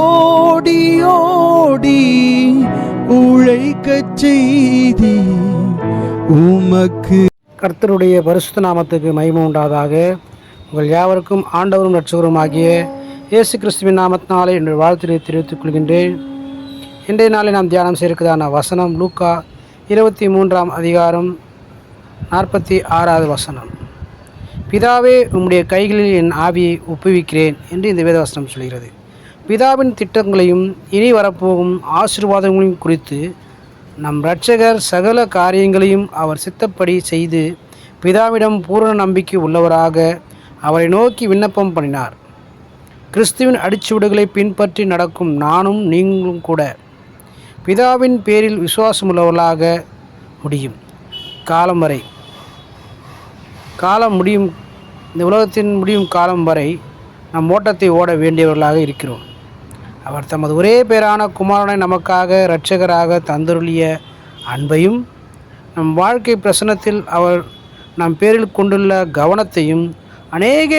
ஓடி ஓடி உழைக்க செய்தி உமக்கு. கர்த்தருடைய பரிசுத்த நாமத்துக்கு மகிமை உண்டாதாக. உங்கள் யாவருக்கும் ஆண்டவரும் ரட்சகரும் ஆகிய இயேசு கிறிஸ்துவின் நாமத்தினாலே என்று வாழ்த்தினை தெரிவித்துக் கொள்கின்றேன். இன்றைய நாளில் நாம் தியானம் செய்திருக்கிறதான வசனம் லூக்கா இருபத்தி மூன்றாம் அதிகாரம் நாற்பத்தி ஆறாவது வசனம். பிதாவே உம்முடைய கைகளில் என் ஆவியை ஒப்புவிக்கிறேன் என்று இந்த வேத வசனம் சொல்கிறது. பிதாவின் திட்டங்களையும் இனி வரப்போகும் ஆசீர்வாதங்களையும் குறித்து நம் இரட்சகர் சகல காரியங்களையும் அவர் சித்தப்படி செய்து பிதாவிடம் பூரண நம்பிக்கை உள்ளவராக அவரை நோக்கி விண்ணப்பம் பண்ணினார். கிறிஸ்துவின் அடிச்சுவடுகளை பின்பற்றி நடக்கும் நானும் நீங்களும் கூட பிதாவின் பேரில் விசுவாசமுள்ளவர்களாக முடியும். காலம் வரை. காலம் முடியும் இந்த உலகத்தின் முடியும் காலம் வரை நம் ஓட்டத்தை ஓட வேண்டியவர்களாக இருக்கிறோம். அவர் தமது ஒரே பேரான குமாரனை நமக்காக இரட்சகராக தந்துருளிய அன்பையும் நம் வாழ்க்கை பிரசனத்தில் அவர் நம் பேரில் கொண்டுள்ள கவனத்தையும் அநேக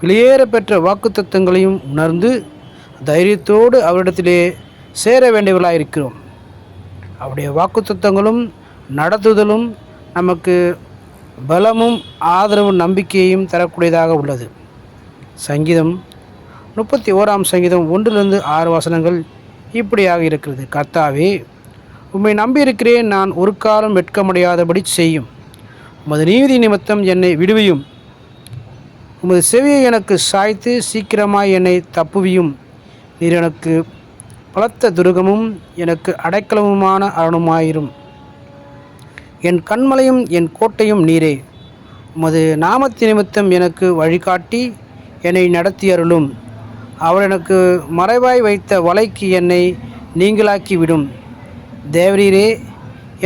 வெளியேற பெற்ற வாக்குத்தத்தங்களையும் உணர்ந்து தைரியத்தோடு அவரிடத்திலே சேர வேண்டியவர்களாக இருக்கிறோம் அவருடைய வாக்குத்தத்தங்களும் நடத்துதலும் நமக்கு பலமும் ஆதரவு நம்பிக்கையும் தரக்கூடியதாக உள்ளது. சங்கீதம் முப்பத்தி ஓராம் சங்கீதம் ஒன்றிலிருந்து ஆறு வசனங்கள் இப்படியாக இருக்கிறது. கர்த்தாவே உம்மை நம்பியிருக்கிறேன். நான் ஒரு காலம் வெட்கமடையாதபடி செய்யும். உமது நீதி நிமித்தம் என்னை விடுவியும். உமது செவியை எனக்கு சாய்த்து சீக்கிரமாய் என்னை தப்புவியும். நீர் எனக்கு பலத்த துருகமும் எனக்கு அடைக்கலமுமான அரணுமாயிரும். என் கண்மலையும் என் கோட்டையும் நீரே. உமது நாமத்தி நிமித்தம் எனக்கு வழிகாட்டி என்னை நடத்தி அருளும் அவர் எனக்கு மறைவாய் வைத்த வலைக்கு என்னை நீங்களாக்கி விடும் தேவரீரே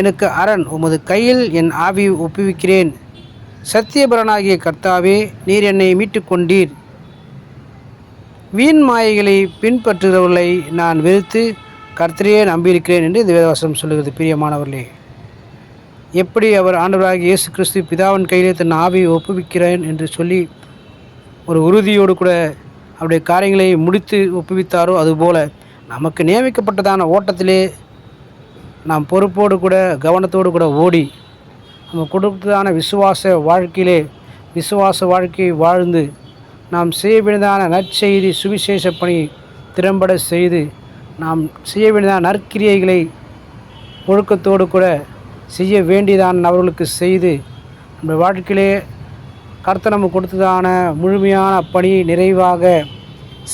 எனக்கு அரண் உமது கையில் என் ஆவி ஒப்புவிக்கிறேன். சத்தியபரனாகிய கர்த்தாவே நீர் என்னை மீட்டு கொண்டீர் வீண் மாயைகளை பின்பற்றுகிறவர்களை நான் வெறுத்து கர்த்தரையே நம்பியிருக்கிறேன் என்று இந்த வேதவசனம் சொல்லுகிறது பிரியமானவர்களே. எப்படி அவர் ஆண்டவராக இயேசு கிறிஸ்து பிதாவின் கையிலே தன் ஆவியை ஒப்புவிக்கிறேன் என்று சொல்லி ஒரு உறுதியோடு கூட அவருடைய காரியங்களை முடித்து ஒப்புவித்தாரோ அதுபோல நமக்கு நியமிக்கப்பட்டதான ஓட்டத்திலே நாம் பொறுப்போடு கூட கவனத்தோடு கூட ஓடி நம்ம கொடுத்ததான விசுவாச வாழ்க்கையிலே விசுவாச வாழ்க்கையை வாழ்ந்து நாம் செய்ய வேண்டியதான நற்செய்தி சுவிசேஷ பணி திறம்பட செய்து நாம் செய்ய வேண்டியதான நற்கிரியைகளை ஒழுக்கத்தோடு கூட செய்ய வேண்டியதான அவர்களுக்கு செய்து நம்ம வாழ்க்கையிலே கர்த்தர் நம்ம கொடுத்ததான முழுமையான பணி நிறைவாக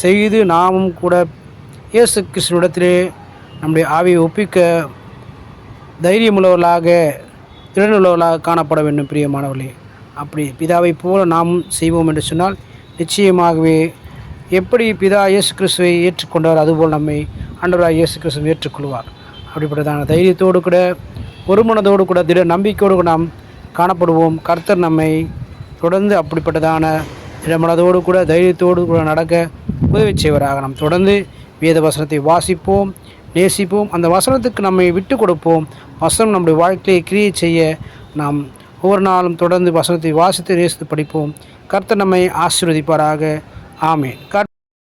செய்து நாமும் கூட இயேசு கிருஷ்ணனிடத்திலே நம்முடைய ஆவியை ஒப்பிக்க தைரியமுள்ளவர்களாக திறனுள்ளவர்களாக காணப்பட வேண்டும் பிரியமானவர்களே. அப்படி பிதாவைப் போல நாமும் செய்வோம் என்று சொன்னால் நிச்சயமாகவே எப்படி பிதா இயேசு கிறிஸ்துவை ஏற்றுக்கொண்டார் அதுபோல் நம்மை அன்றராக இயேசு கிறிஸ்துவை ஏற்றுக்கொள்வார். அப்படிப்பட்டதான தைரியத்தோடு கூட ஒரு மனதோடு கூட திட நம்பிக்கையோடு கூட நாம் காணப்படுவோம். கர்த்தர் நம்மை தொடர்ந்து அப்படிப்பட்டதான இடமனதோடு கூட தைரியத்தோடு கூட நடக்க உதவி செய்வராக நாம் தொடர்ந்து வேத வசனத்தை வாசிப்போம் நேசிப்போம். அந்த வசனத்துக்கு நம்மை விட்டு கொடுப்போம். வசனம் நம்முடைய வாழ்க்கையை கிரியை செய்ய நாம் ஒவ்வொரு நாளும் தொடர்ந்து வசனத்தை வாசித்து நேசித்து படிப்போம். கர்த்தர் நம்மை ஆசீர்வதிப்பாராக. ஆமேன். கர்த்தர்